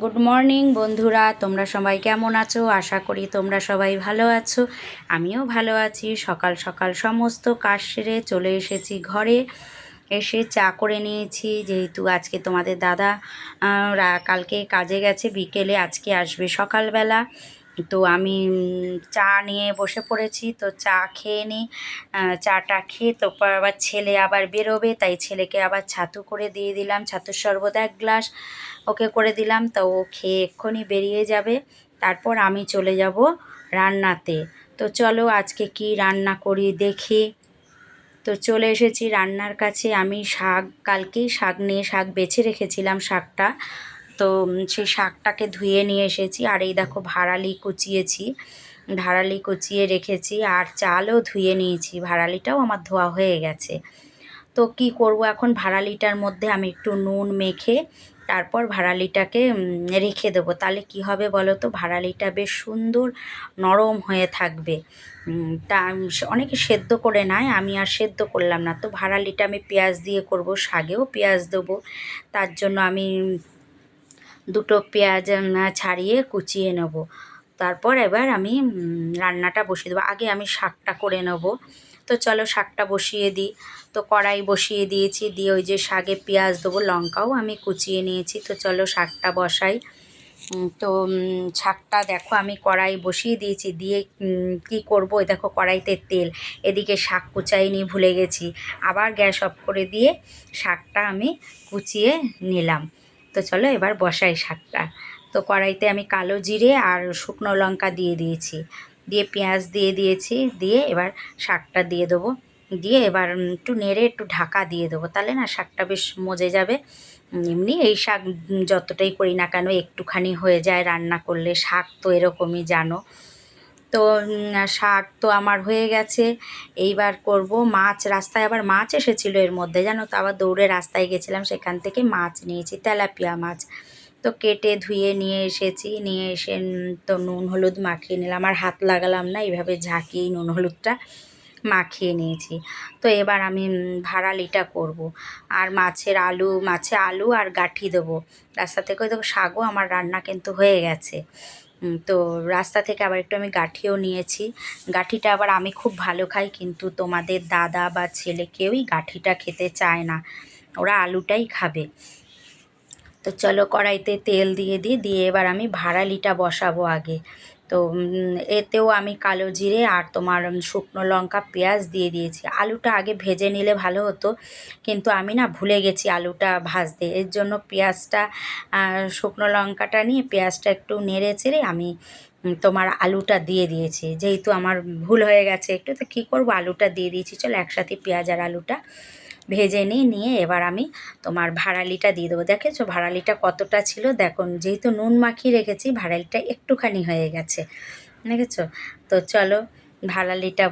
Good morning বন্ধুরা। তোমরা সবাই কেমন আছো? আশা করি তোমরা সবাই ভালো আছো। আমিও ভালো আছি। সকাল সকাল সমস্ত কাজ সেরে চলে এসেছি ঘরে। এসে চা করে নিয়েছি। যেহেতু আজকে তোমাদের দাদা কালকে কাজে গেছে, বিকেলে আজকে আসবে সকালবেলা। তো আমি চা নিয়ে বসে পড়েছি, তো চা খেয়ে নিই। চাটা খেয়ে তারপর আবার ছেলে আবার বেরোবে, তাই ছেলেকে আবার ছাতু করে দিয়ে দিলাম, ছাতুর শরবত এক গ্লাস ওকে করে দিলাম, তো ও খেয়ে এক্ষুনি বেরিয়ে যাবে। তারপর আমি চলে যাব রান্নাতে। তো চলো আজকে কি রান্না করি দেখি। তো চলে এসেছি রান্নার কাছে। আমি শাক, কালকেই শাক নিয়ে শাক বেছে রেখেছিলাম শাকটা। তো সেই শাকটাকে ধুয়ে নিয়ে এসেছি। আর এই দেখো ভাড়ালি কুচিয়েছি, ভাড়ালি কুচিয়ে রেখেছি আর চালও ধুয়ে নিয়েছি। ভাড়ালিটাও আমার ধোয়া হয়ে গেছে। তো কি করব এখন? ভাড়ালিটার মধ্যে আমি একটু নুন মেখে তারপর ভাড়ালিটাকে রেখে দেবো। তাহলে কি হবে বলো তো? ভাড়ালিটা বেশ সুন্দর নরম হয়ে থাকবে। তা অনেকে সেদ্ধ করে নেয়, আমি আর সেদ্ধ করলাম না। তো ভাড়ালিটা আমি পেঁয়াজ দিয়ে করব, শাকেও পেঁয়াজ দেবো। তার জন্য আমি দুটো পেঁয়াজ ছাড়িয়ে কুচিয়ে নেব। তারপর এবার আমি রান্নাটা বসিয়ে দেবো। আগে আমি শাকটা করে নেব। তো চলো শাকটা বসিয়ে দিই। তো কড়াই বসিয়ে দিয়েছি। দিয়ে ওই যে শাকে পেঁয়াজ দেবো, লঙ্কাও আমি কুচিয়ে নিয়েছি। তো চলো শাকটা বসাই। তো শাকটা দেখো আমি কড়াই বসিয়ে দিয়েছি। দিয়ে কি করব? দেখো কড়াইতে তেল। এদিকে শাক কুচাইনি, ভুলে গেছি। আবার গ্যাস অফ করে দিয়ে শাকটা আমি কুচিয়ে নিলাম। তো চলো এবার বসাই শাকটা। তো কড়াইতে আমি কালো জিরে আর শুকনো লঙ্কা দিয়ে দিয়েছি। দিয়ে পেঁয়াজ দিয়ে দিয়েছি, দিয়ে এবার শাকটা দিয়ে দেবো। দিয়ে এবার একটু নেড়ে একটু ঢাকা দিয়ে দেবো। তাহলে না শাকটা বেশ মজে যাবে। এমনি এই শাক যতটাই করি না কেন, একটুখানি হয়ে যায় রান্না করলে। শাক তো এরকমই জানো। তো শাক তো আমার হয়ে গেছে। এইবার করব মাছ। রাস্তায় আবার মাছ এসেছিল এর মধ্যে, জানো তো? আবার দৌড়ে রাস্তায় গেছিলাম, সেখান থেকে মাছ নিয়েছি, তেলাপিয়া মাছ। তো কেটে ধুয়ে নিয়ে এসেছি, নিয়ে এসে তো নুন হলুদ মাখিয়ে নিলাম। আর হাত লাগালাম না, এইভাবে ঝাঁকিয়েই নুন হলুদটা মাখিয়ে নিয়েছি। তো এবার আমি ভাড়ালিটা করব। আর মাছের আলু, মাছে আলু আর গাঠি দেবো। রাস্তা থেকে দেখো শাকও আমার রান্না কিন্তু হয়ে গেছে। তো রাস্তা থেকে আবার একটু আমি গাঠিও নিয়েছি। গাঠিটা আবার আমি খুব ভালো খাই, কিন্তু তোমাদের দাদা বা ছেলে কেউই গাঠিটা খেতে চায় না। ওরা আলুটাই খাবে। তো চলো কড়াইতে তেল দিয়ে দিই, দিয়ে এবার আমি ভাড়ালিটা বসাবো আগে। তো এতেও আমি কালো জিরে আর তোমার শুকনো লঙ্কা পেঁয়াজ দিয়ে দিয়েছি। আলুটা আগে ভেজে নিলে ভালো হতো, কিন্তু আমি না ভুলে গেছি আলুটা ভাজতে। এর জন্য পেঁয়াজটা শুকনো লঙ্কাটা নিয়ে পেঁয়াজটা একটু নেড়ে চেড়ে আমি তোমার আলুটা দিয়ে দিয়েছি। যেহেতু আমার ভুল হয়ে গেছে একটু, তো কী করব? আলুটা দিয়ে দিয়েছি। চলো একসাথে পেঁয়াজ আর আলুটা ভেজে নিই নিয়ে এবার আমি তোমার ভাড়ালিটা দিয়ে দেবো। দেখেছ ভাড়ালিটা কতটা ছিল? দেখুন যেহেতু নুন মাখিয়ে রেখেছি, ভাড়ালিটা একটুখানি হয়ে গেছে। দেখেছ? তো চলো ভাড়ালিটা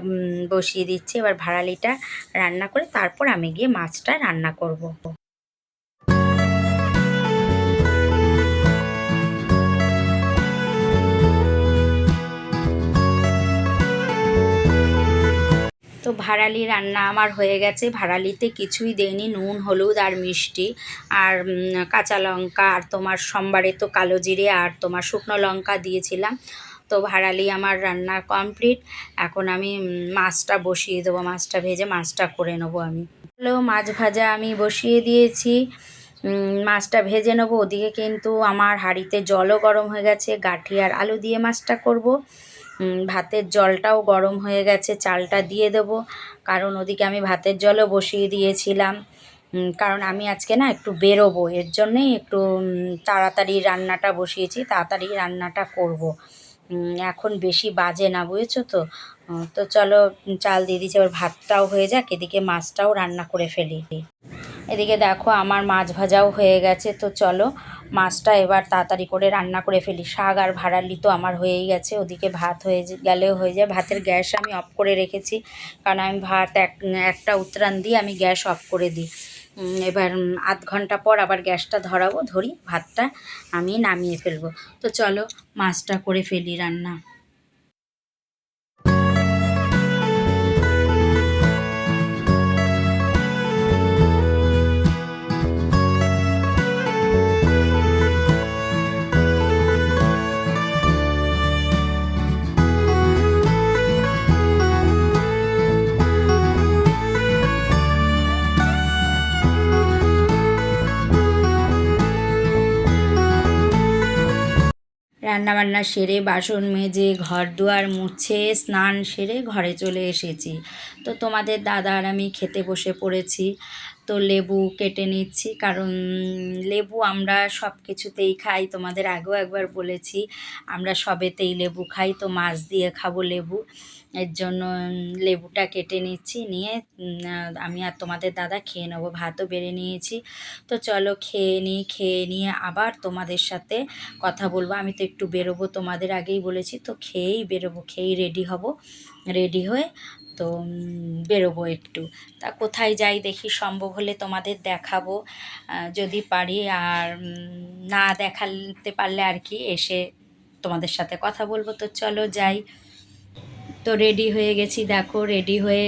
বসিয়ে দিচ্ছি। এবার ভাড়ালিটা রান্না করে তারপর আমি গিয়ে মাছটা রান্না করব। তো ভাড়ালি রান্না আমার হয়ে গেছে। ভাড়ালিতে কিছুই দেয়নি নুন, হলুদ আর মিষ্টি। আর কাঁচা লঙ্কা আর তোমার সোমবারে তো কালো জিরে আর তোমার শুকনো লঙ্কা দিয়েছিলাম। তো ভাড়ালি আমার রান্না কমপ্লিট। এখন আমি মাছটা বসিয়ে দেবো, মাছটা ভেজে মাছটা করে নেব আমি। হ্যালো মাছ ভাজা আমি বসিয়ে দিয়েছি। মাছটা ভেজে নেব। ওদিকে কিন্তু আমার হাঁড়িতে জলও গরম হয়ে গেছে। গাঠি আর আলু দিয়ে মাছটা করব। ভাতের জলটাও গরম হয়ে গেছে, চালটা দিয়ে দেবো। কারণ ওদিকে আমি ভাতের জলও বসিয়ে দিয়েছিলাম। কারণ আমি আজকে না একটু বেরোবো, এর জন্যেই একটু তাড়াতাড়ি রান্নাটা বসিয়েছি, তাড়াতাড়ি রান্নাটা করব। এখন বেশি বাজে না, বুঝেছ তো? তো চলো চাল দিয়ে দিচ্ছি, এবার ভাতটাও হয়ে যাক, এদিকে মাছটাও রান্না করে ফেলি। এদিকে দেখো, আমার মাছ ভাজাও হয়ে গেছে, তো চলো মাছটা এবার তাড়াতাড়ি করে রান্না করে ফেলি। শাক আর ভাড়ালি তো আমার হয়েই গেছে, ওদিকে ভাত হয়ে গেলেও হয়ে যায়। ভাতের গ্যাস আমি অফ করে রেখেছি, কারণ আমি ভাত এক একটা উত্তরাণ দিয়ে আমি গ্যাস অফ করে দিই। এবার আধ ঘণ্টা পর আবার গ্যাসটা ধরাবো, ধরি ভাতটা আমি নামিয়ে ফেলব। তো চলো মাছটা করে ফেলি রান্না। রান্নাবান্না সেরে, বাসন মেজে, ঘর দুয়ার মুছে, স্নান সেরে ঘরে চলে এসেছি। তো তোমাদের দাদা আর আমি খেতে বসে পড়েছি। তো লেবু কেটে নিচ্ছি, কারণ লেবু আমরা সব কিছুতেই খাই। তোমাদের আগেও একবার বলেছি, আমরা সবেতেই লেবু খাই। তো মাছ দিয়ে খাব লেবু। এর জন্য লেবুটা কেটে নিচ্ছি, নিয়ে আমি আর তোমাদের দাদা খেয়ে নেব, ভাতও বেড়ে নিয়েছি। তো চলো খেয়ে নিই খেয়ে নিয়ে আবার তোমাদের সাথে কথা বলব। আমি তো একটু বেরোবো তোমাদের আগেই বলেছি, তো খেয়েই বেরোবো, খেয়েই রেডি হব। রেডি হয়ে তো বেরোবো একটু। তা কোথায় যাই দেখি, সম্ভব হলে তোমাদের দেখাবো। যদি পারি আর না দেখাতে পারলে আর কি, এসে তোমাদের সাথে কথা বলব। তো চলো যাই। তো রেডি হয়ে গেছি। দেখো রেডি হয়ে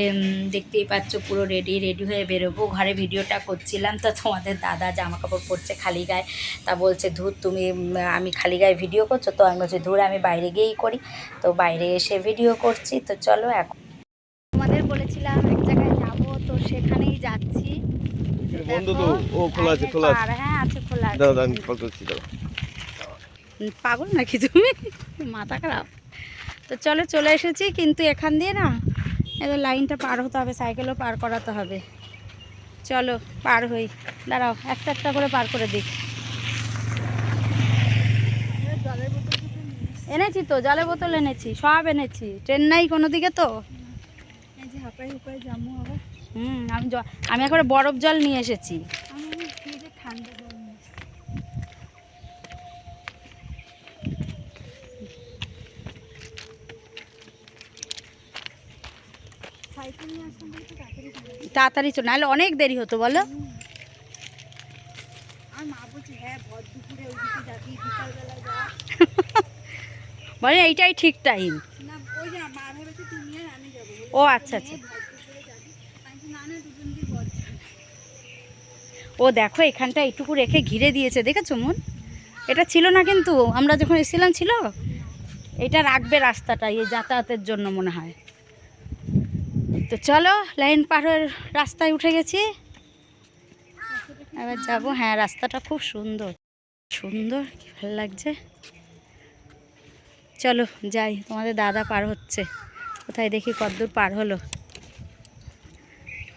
দেখতেই পাচ্ছ পুরো রেডি রেডি হয়ে বেরোবো। ঘরে ভিডিওটা করছিলাম তো তোমাদের দাদা জামা কাপড় পরছে খালি গায়ে। তা বলছে ধুর তুমি আমি খালি গায়ে ভিডিও করছ? তো আমি বলছি ধুর আমি বাইরে গিয়েই করি। তো বাইরে এসে ভিডিও করছি। তো চলো এখন। তোমাদের বলেছিলাম এক জায়গায় যাব তো সেখানেই যাচ্ছি। বন্ধ তো ও খোলা আছে খোলা আছে। হ্যাঁ আছে খোলা আছে। দাদা আমি কল পাগল নাকি তুমি? মাথা খারাপ। তো চলো চলে এসেছি কিন্তু এখান দিয়ে না এবার লাইনটা পার হতে হবে সাইকেলও পার করাতে হবে। চলো পার হই দাঁড়াও একটা একটা করে পার করে দিই। এনেছি তো জলের বোতল এনেছি সব এনেছি। ট্রেন নাই কোনো দিকে তো? হুম আমি আমি একবারে বরফ জল নিয়ে এসেছি ঠান্ডা জল তাড়াতাড়ি চল নাহলে অনেক দেরি হতো বলো। বলে এইটাই ঠিক টাইম ও আচ্ছা আচ্ছা। ও দেখো এখানটা এইটুকু রেখে ঘিরে দিয়েছে দেখেছ মন? এটা ছিল না কিন্তু আমরা যখন এসেছিলাম ছিল? এটা রাখবে রাস্তাটা এই যাতায়াতের জন্য মনে হয়। তো চলো, লাইন পারের রাস্তায় উঠে গেছি। এবার যাব হ্যাঁ রাস্তাটা খুব সুন্দর। সুন্দর, কি ভালো লাগছে। চলো, যাই, তোমাদের দাদা পার হচ্ছে। কোথায় দেখি কতদূর পার হলো।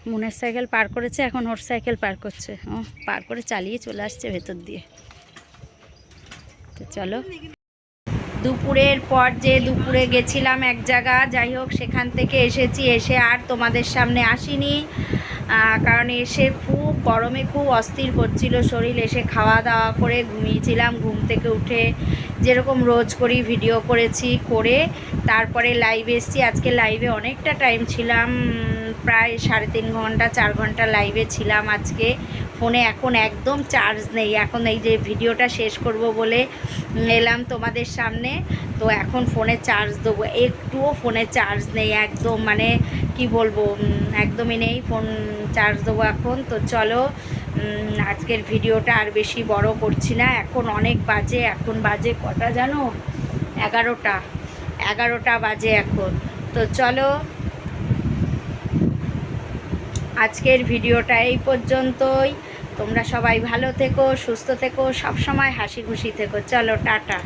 মুনের সাইকেল পার করেছে, এখন ওর সাইকেল পার করছে। ও পার করে চালিয়ে চলে আসছে ভেতর দিয়ে। তো চলো দুপুরের পর যে দুপুরে গেছিলাম এক জায়গা, যাই হোক সেখান থেকে এসেছি, এসে আর তোমাদের সামনে আসিনি। কারণ এসে খুব গরমে খুব অস্থির করছিল শরীর, এসে খাওয়া দাওয়া করে ঘুমিয়েছিলাম, ঘুম থেকে উঠে যেরকম রোজ করি ভিডিও করেছি, করে তারপরে লাইভে এসেছি। আজকে লাইভে অনেকটা টাইম ছিলাম প্রায় সাড়ে তিন ঘণ্টা, চার ঘণ্টা লাইভে ছিলাম আজকে। ফোনে এখন একদম চার্জ নেই। এখন এই যে ভিডিওটা শেষ করব বলে এলাম তোমাদের সামনে। তো এখন ফোনে চার্জ দেবো। একটুও ফোনে চার্জ নেই। একদম মানে কি বলব একদমই নেই ফোন চার্জ দেবো এখন। তো চলো আজকের ভিডিওটা আর বেশি বড় করছি না। এখন অনেক বাজে। এখন বাজে কটা জানো? এগারোটা। এগারোটা বাজে এখন। তো চলো, আজকের ভিডিওটা এই পর্যন্তই। তোমরা সবাই ভালো থেকো সুস্থ থেকো সব সময় হাসি খুশি থেকো। চলো টাটা।